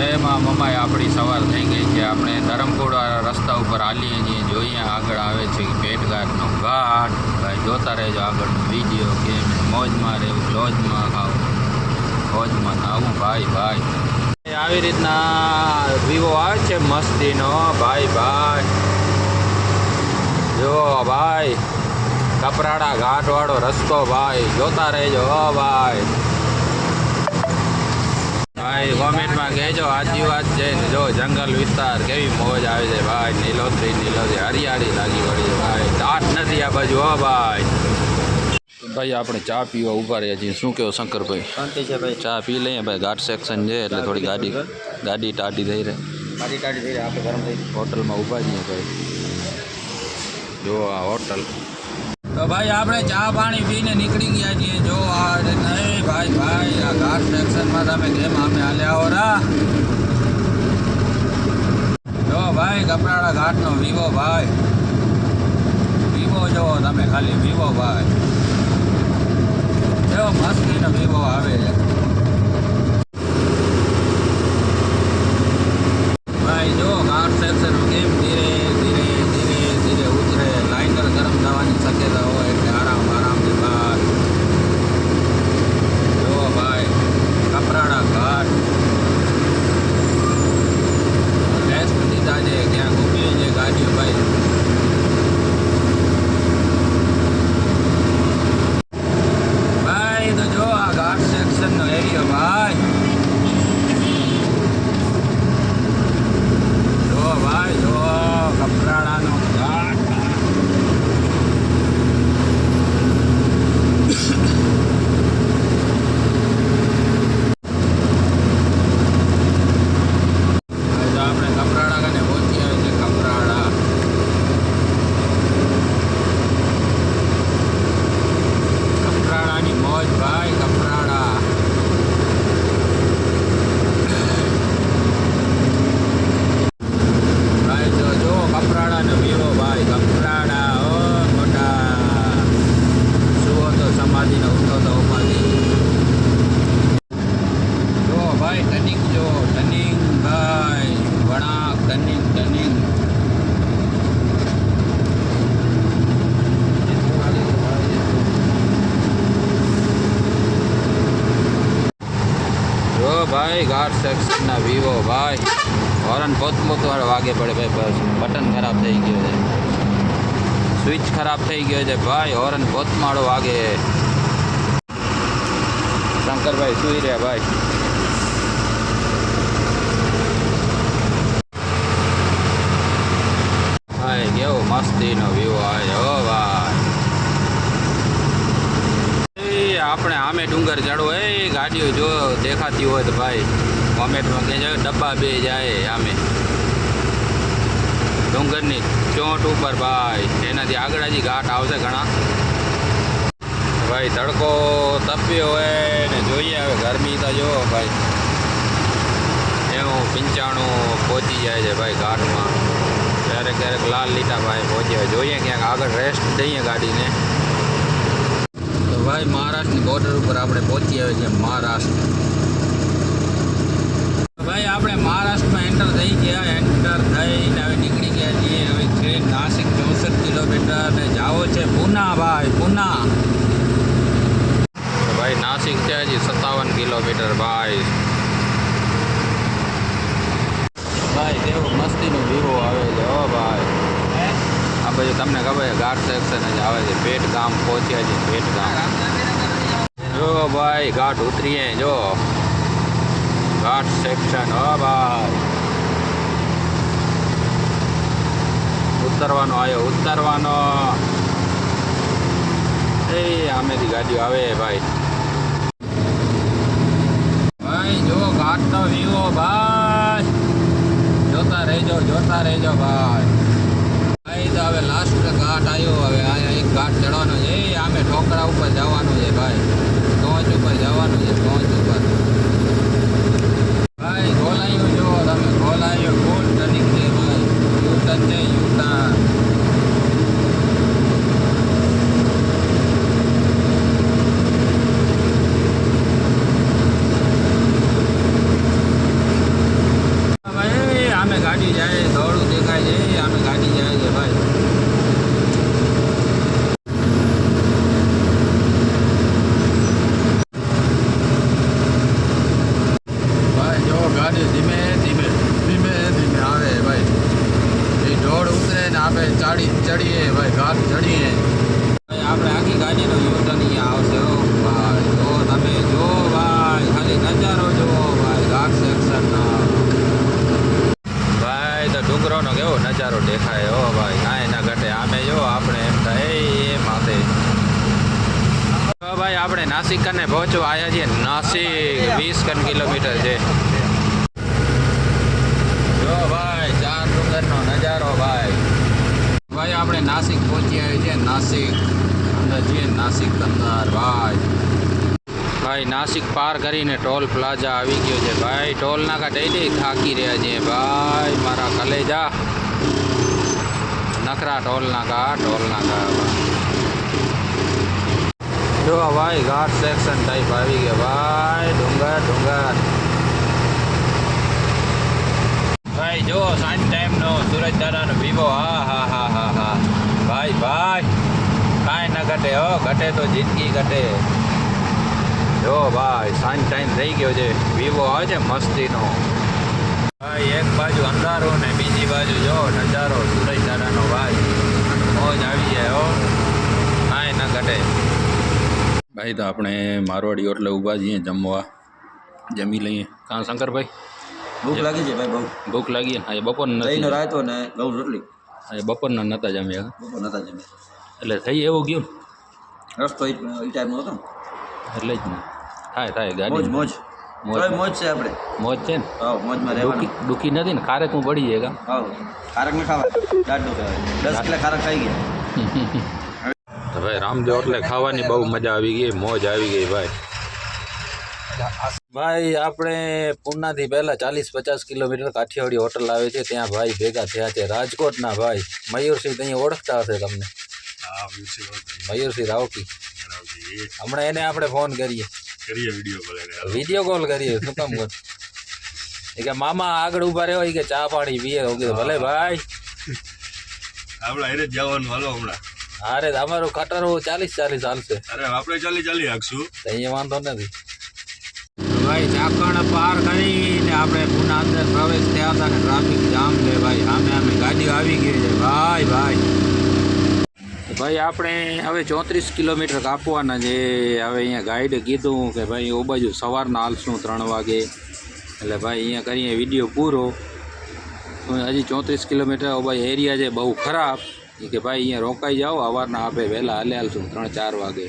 જય મમાય આપણી સવાર થઈ ગઈ છે. આપણે ધરમપુરા રસ્તા ઉપર હાલીએ છીએ. જોઈએ આગળ આવે છે ભેટઘાટનો ઘાટ. ભાઈ, જોતા રહેજો આગળનો વીડિયો કે મોજમાં રહેવું, લોજમાં ખાવું. મોજમાં આવું ભાઈ ભાઈ. આવી રીતના વિવો આવે છે મસ્તીનો. ભાઈ ભાઈ. જો ભાઈ. કપરાડા ઘાટવાળો રસ્તો, ભાઈ. જોતા રહેજો. ભાઈ. ભાઈ કોમેન્ટમાં કહેજો આજી વાત છે. ને જો જંગલ વિસ્તાર કેવી મોજ આવે છે ભાઈ. નીલોતરી નીલોતરી હરિયાળી લાગી પડી છે ભાઈ. દાંત નથી આ બાજુ હો ભાઈ. ભાઈ આપણે ચા પીવા ઊભા રહ્યા છીએ. શું કહેવો શંકરભાઈ? શાંતિ છે ભાઈ. ચા પી લઈએ ભાઈ. ઘાટ સેક્શન છે એટલે થોડી ગાડી ગાડી ટાટી થઈ રહે. ગાડી ટાડી થઈ રહી આપણે ગરમ થઈ હોટલમાં ઊભા છીએ ભાઈ. જો આ હોટલ તો ભાઈ, આપણે ચા પાણી પીને નીકળી ગયા છીએ. જો આ નહીં ભાઈ ભાઈ, આ ઘાટ સેક્શનમાં તમે કેમ અમે હાલ્યા રા. જો ભાઈ કપરાડા ઘાટનો વિવો ભાઈ. વિવો જો તમે ખાલી વિવો ભાઈ. જો મસ્તીનો વિવો આવે. છે ભાઈ જો ઘાટ સેક્શન કેમ ધીરે ધીરે ધીરે ધીરે ઉતરે લાઇનર ગરમ થવાની શક્યતા હોય એટલે આરામ આરામથી બહાર જો ભાઈ કપરાડા ઘાટ રેસ્ટ લીધા છે ક્યાંક ઊભી છે ગાડીઓ ભાઈ ભાઈ તો જો આ ઘાટ સેક્શનનો એરિયો ભાઈ જો ભાઈ જો કપરાડાનો ઘાટ હવે તો આપણે કપરાડા કને પહોંચી આવે છે કપરાડા કપરાડાની મોજ ભાઈ કપરાડા ભાઈ જો જો કપરાડાનો વિવો ભાઈ કપરાડા ઓ મોટા સુવો તો સમાધિને ઉઠો તો ઉપાધિ જો ભાઈ ટનિંગ જો ટનિંગ ભાઈ વણાક ટનિંગ ટનિંગ જો ભાઈ ગાર્ડ સેક્શનના વિવો, ભાઈ. હોરન પોતપોત વાળો વાગે પડે ભાઈ બસ. બટન ખરાબ થઈ ગયો છે. સ્વિચ ખરાબ થઈ ગયો છે, ભાઈ. હોરન પોતમાળો વાગે. શંકરભાઈ સુઈ રહ્યા, ભાઈ. કેવો મસ્તીનો વ્યૂ આવે છે હો ભાઈ એ આપણે આમે ડુંગર ચડવો એ ગાડીઓ જો દેખાતી હોય તો ભાઈ, કોમેન્ટમાં કહેજો, ડબ્બા બે જાય આમે. ડુંગરની ચોંટ ઉપર ભાઈ, એનાથી આગળ હજી ઘાટ આવશે ઘણા. ભાઈ તડકો તપ્યો હોય ને જોઈએ હવે ગરમી તો જો ભાઈ. એવું પંચાણું પહોંચી જાય છે ભાઈ ઘાટમાં. ક્યારેક ક્યારેક લાલ લીટા ભાઈ પહોંચી હોય જોઈએ ક્યાંક આગળ રેસ્ટ દઈએ ગાડીને. ભાઈ, મહારાષ્ટ્રની બોર્ડર ઉપર આપણે પહોંચી આવે છે મહારાષ્ટ્ર. ભાઈ, આપણે મહારાષ્ટ્રમાં એન્ટર થઈ ગયા એન્ટર થઈને હવે નીકળી ગયા છીએ. હવે છે નાસિક ચોસઠ કિલોમીટર ને જાવો છે પૂના, ભાઈ પૂના. ભાઈ, નાસિક છે હજી સત્તાવન કિલોમીટર, ભાઈ. ભાઈ, કેવું મસ્તીનો વિવો આવે છે, હો ભાઈ. આ બાજુ તમને ખબર છે, ઘાટ સેક્શન જ આવે છે પેટ ગામ પહોંચ્યા છે પેટ ગામ જો ભાઈ, ઘાટ ઉતરીએ, જો. ઘાટ સેક્શન હો ભાઈ. ઉતરવાનો આવ્યો ઉતરવાનો. એ, આમેથી ગાડીઓ આવે ભાઈ. ભાઈ, જો ઘાટનો વિવો ભાઈ. જોતા રહેજો જોતા રહેજો ભાઈ ભાઈ. તો હવે લાસ્ટ ઘાટ આવ્યો હવે અહીંયા એક ઘાટ ચડવાનો છે. એ આમે ઠોકરા ઉપર જવાનું છે ભાઈ. ટોચ ઉપર જવાનું છે, ટોચ ઉપર ભાઈ ગોલાયું જો તમે ગોલાયું ફૂલ ટર્નિંગ છે ભાઈ યુ ટર્ન છે યુ ટર્ન ગાડી જાય દોડું દેખાય છે આમે ગાડી જાય છે ભાઈ ભાઈ જો ગાડી ધીમે ધીમે ધીમે ધીમે આવે ભાઈ એ ઢોળ ઉતરે ને આપણે ચાડી ચડીએ ભાઈ ઘાટ ચડીએ ભાઈ આપણે આખી ગાડીનો યુઝ અહીંયા આવશે હો ભાઈ જો તમે જો ભાઈ ખાલી નજારો જુઓ ભાઈ ઘાટ સેક્શનનો ભાઈ તો ડુંગરોનો કેવો નજારો દેખાય હો ભાઈ કાંઈ ના ઘટે આમે જો આપણે એમ થાય એ માથે તો ભાઈ આપણે નાસિક કને પહોંચવા આવ્યા છીએ. નાસિક વીસ કન કિલોમીટર છે. જો ભાઈ, ચાર ડુંગરનો નજારો ભાઈ. ભાઈ, આપણે નાસિક પહોંચી આવ્યા છીએ. નાસિક અંદર છીએ. નાસિક કંદાર ભાઈ. ભાઈ, નાસિક પાર કરીને ટોલ પ્લાઝા આવી ગયો છે. ભાઈ, ટોલ નાકા ડેલી થાકી રહ્યા છે. ભાઈ, મારા કલેજા. નખરા ટોલ નાકા ટોલ નાકા. જો ભાઈ, ઘાટ સેક્શન ટાઈપ આવી ગયા. ભાઈ, ડુંગર ડુંગર. ભાઈ, જો, સાંજ ટાઈમનો સુરજ દાદાનો વિવો. હા હા હા હા હા. ભાઈ ભાઈ, કાંઈ ન ઘટે, હો. ઘટે તો જિંદગી ઘટે. જો ભાઈ, સાંજ ટાઈમ થઈ ગયો છે. વિવો આવે છે મસ્તીનો. ભાઈ, એક બાજુ અંધારો ને બીજી બાજુ જો નજારો. સુરજ દાદાનો ભાઈ. મોજ આવી જાય, હો. કાંઈ ન ઘટે. ભાઈ તો આપણે મારવાડી એટલે ઊભા છીએ જમવા. જમી લઈએ. કાં શંકરભાઈ? ભૂખ લાગી છે ભાઈ બહુ. ભૂખ લાગી હા એ બપોરના દહીંનો રાયતો ને ઘઉં રોટલી. આજે બપોરના નહોતા જમ્યા. બપોર નતા જમ્યા. એટલે થઈ એવું ગયું? રસ્તો એ એ ટાઈમનો હતો એટલે જ ને. થાય થાય ગાડી. મોજ મોજ. મોજ. છે આપણે. મોજ છે ને? હા મોજમાં રહેવાનું. દુખી નથી ને? ખારે હું પડી જાય હા ખારેક ન ખાવા દાડનું કહેવાય દસ કિલો ખારક ખાઈ ગયા. રામદેવ એટલે ખાવાની બહુ મજા આવી ગઈ મોજ આવી ગઈ ભાઈ. ભાઈ આપણે પૂનાથી પહેલાં ચાલીસ પચાસ કિલોમીટર કાઠિયાવાડી હોટલ આવે છે ત્યાં ભાઈ ભેગા થયા છે રાજકોટના ભાઈ. મયુરસિંહ ત્યાં ઓળખતા હશે તમને. મયુરસિંહ રાવકી. હમણાં એને આપણે ફોન કરીએ. કરીએ વીડિયો કોલ વીડિયો કોલ કરીએ શું કામ કર એ કે મામા આગળ ઊભા રહ્યો કે ચા પાણી પીએ. કીધું ભલે ભાઈ. આપણે એને જ જવાનું હાલો હમણાં. અરે અમારું કટર ચાલીસ ચાલીસ ચાલશે અરે આપણે ચાલી ચાલી હાકશું. અહીંયા વાંધો નથી. ભાઈ ચાકણ પાર કરીને આપણે પુના અંદર પ્રવેશ થયા હતા ને ટ્રાફિક જામ છે ભાઈ. સામે સામે ગાડીઓ આવી ગઈ છે. ભાઈ ભાઈ. ભાઈ આપણે હવે ચોત્રીસ કિલોમીટર કાપવાના છે. હવે અહીંયા ગાઈડે કીધું કે ભાઈ ઓ બાજુ સવારના હાલશું ત્રણ વાગે. એટલે ભાઈ અહીંયા કરીએ વીડિયો પૂરો. હજી ચોત્રીસ કિલોમીટર ઓ ભાઈ એરિયા છે બહુ ખરાબ. કે ભાઈ અહીંયા રોકાઈ જાઓ અવારના આપે વહેલા હાલે હાલશું ત્રણ ચાર વાગે.